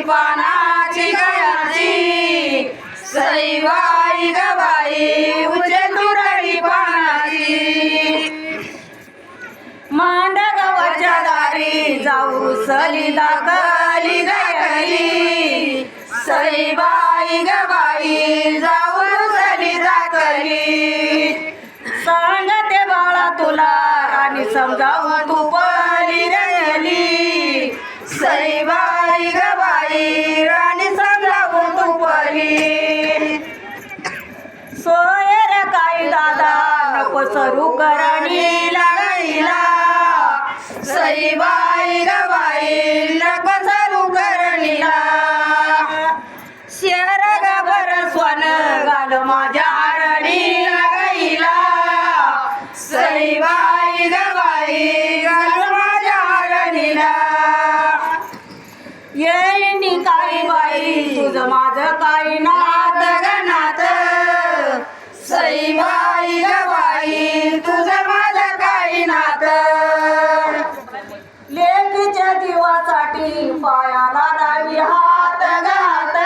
पानाची गयाची. सईबाई गबाई उजे तुरडी पानाची. मांडगावाच्या दारी जाऊ सली दाखली गली सईबाई गबाई जाऊ सली दाखली. सांगते बाळा तुला आणि समजावू तू गबाई राणी समजावून तू पली सोयर काही दादा नको सरू करणी लागला सई बाई गबाई नको सरू करणीला येणी काय बाई तुझं माझं काय नात गणात. सई बाई ग बाई तुझं माझं काय नात लेखच्या जीवासाठी पायाला लावी हात गात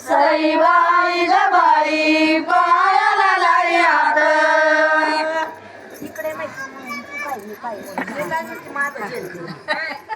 सई बाई ग बाई पायाला लावी हात. सांगून झाडी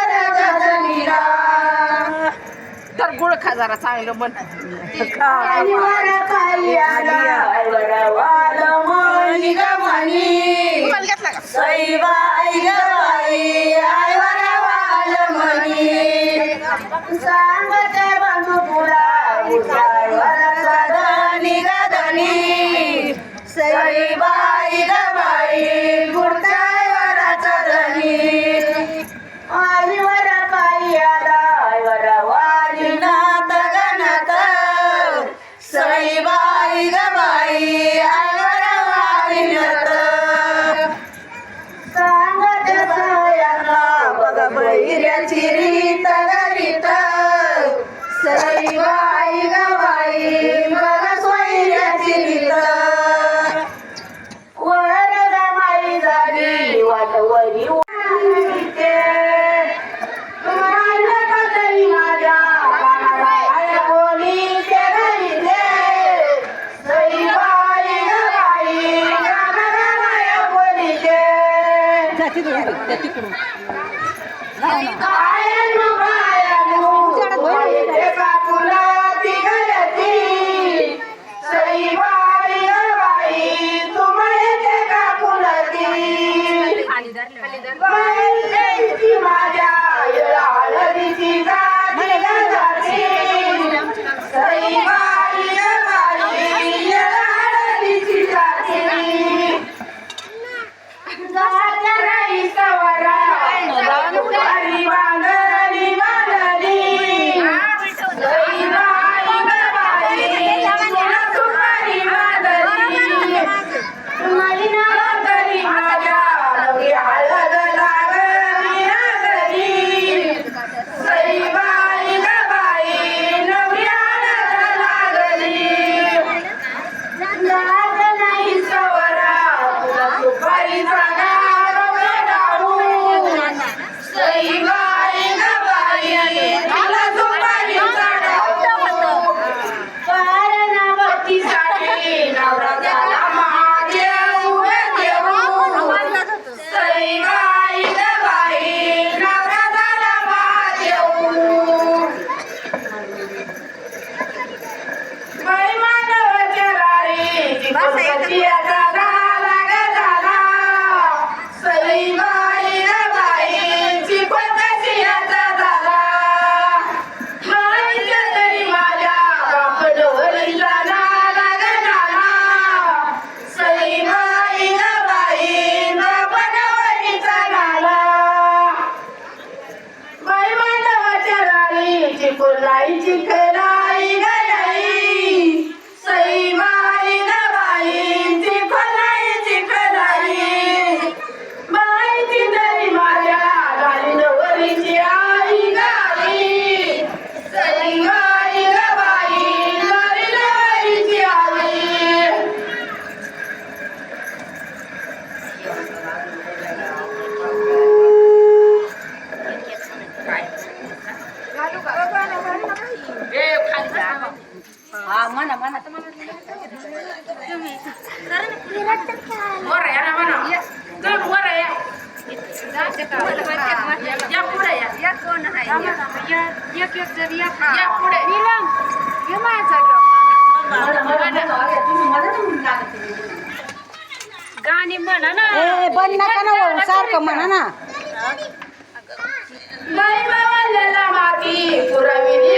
का सईबाई गबाई आय वरवाल मणी. सांगते बंधू तुला रीत गरीत सईबाई गबाई बघ सोयऱ्याची रीत वर रमाई झाली वाटवरी वाटे. पुढे गाणी म्हणा ना ए बंद नका ना वळू, सारखं म्हणा ना बाई माती पुरविली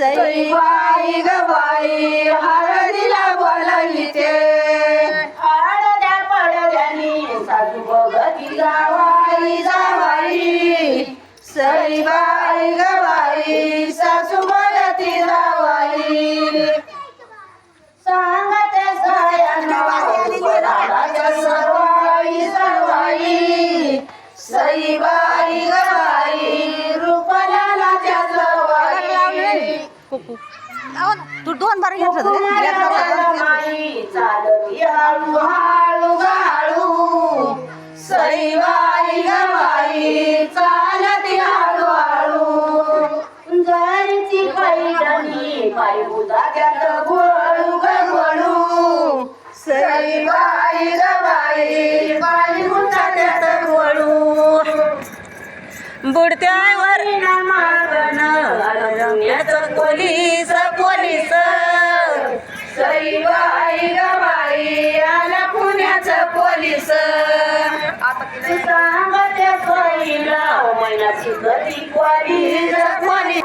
सई बाई ग बाई हळदीला बोलाईते हळद्या पडद्यानी सासू बघती जावाई जावाई. सई बाई ग बाई सासू बघती जावाई. सांगते सयाना वराडाच्या सर्वाई सर्वाई सई बाई ग बाई जवाई तू दोन बार घेतलं बुडत्यावर मागणं पोलीस पोलीस. आला पुण्याचं पोलीस. सांगते महिन्याची गती पोलीस पोलीस